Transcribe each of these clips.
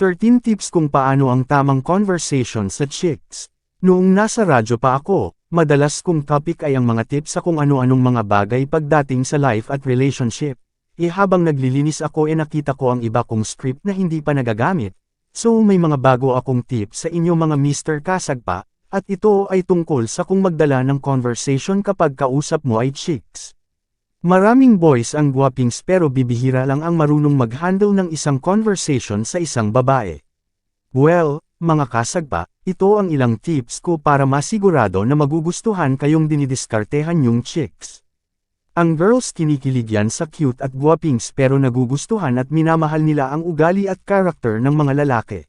13 tips kung paano ang tamang conversation sa chicks. Noong nasa radyo pa ako, madalas kong topic ay ang mga tips sa kung ano-anong mga bagay pagdating sa life at relationship. E habang naglilinis ako e nakita ko ang iba kong script na hindi pa nagagamit. So may mga bago akong tips sa inyo mga Mr. Kasagpa, at ito ay tungkol sa kung magdala ng conversation kapag kausap mo ay chicks. Maraming boys ang guwapings pero bibihira lang ang marunong mag-handle ng isang conversation sa isang babae. Well, mga kasagpa, ito ang ilang tips ko para masigurado na magugustuhan kayong dinidiskartehan yung chicks. Ang girls kinikilig yan sa cute at guwapings pero nagugustuhan at minamahal nila ang ugali at character ng mga lalaki.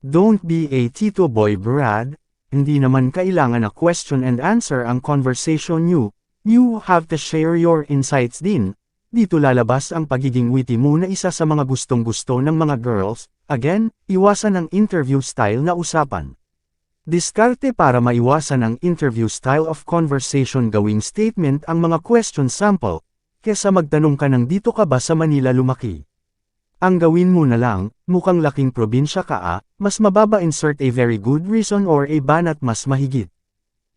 Don't be a tito boy Brad, hindi naman kailangan na question and answer ang conversation nyo, You have to share your insights din. Dito lalabas ang pagiging witty mo na isa sa mga gustong-gusto ng mga girls. Again, iwasan ang interview style na usapan. Diskarte para maiwasan ang interview style of conversation gawing statement ang mga question sample, kesa magtanong ka ng dito ka ba sa Manila lumaki. Ang gawin mo na lang, mukhang laking probinsya ka ah, mas mababa insert a very good reason or a banat mas mahigit.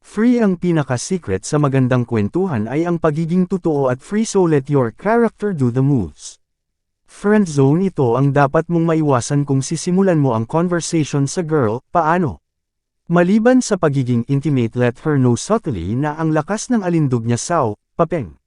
Free ang pinaka-secret sa magandang kwentuhan ay ang pagiging totoo at free so let your character do the moves. Friend zone ito ang dapat mong maiwasan kung sisimulan mo ang conversation sa girl, paano? Maliban sa pagiging intimate let her know subtly na ang lakas ng alindog niya saw, papeng.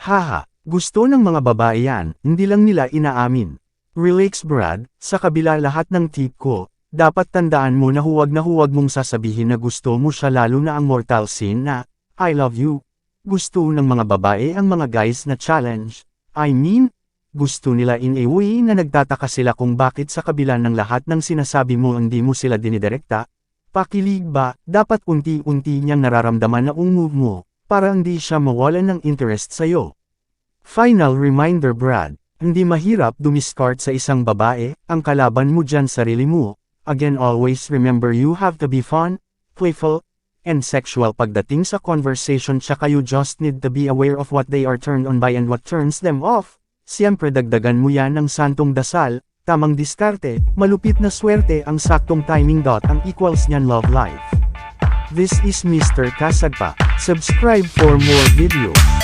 Haha, gusto ng mga babae yan, hindi lang nila inaamin. Relax Brad, sa kabila lahat ng tip ko, dapat tandaan mo na huwag na huwag mong sasabihin na gusto mo siya lalo na ang mortal sin na, I love you. Gusto ng mga babae ang mga guys na challenge. I mean, gusto nila in a way na nagtataka sila kung bakit sa kabila ng lahat ng sinasabi mo hindi mo sila dinidirekta. Pakilig ba, dapat unti-unti niyang nararamdaman na move mo, para hindi siya mawalan ng interest sa'yo. Final reminder Brad, hindi mahirap dumiskart sa isang babae, ang kalaban mo dyan sarili mo, Again always remember you have to be fun, playful, and sexual pagdating sa conversation tsaka you just need to be aware of what they are turned on by and what turns them off. Siyempre dagdagan mo yan ng santong dasal, tamang diskarte, malupit na swerte ang saktong timing dot ang equals niyan love life. This is Mr. Kasagpa. Subscribe for more videos.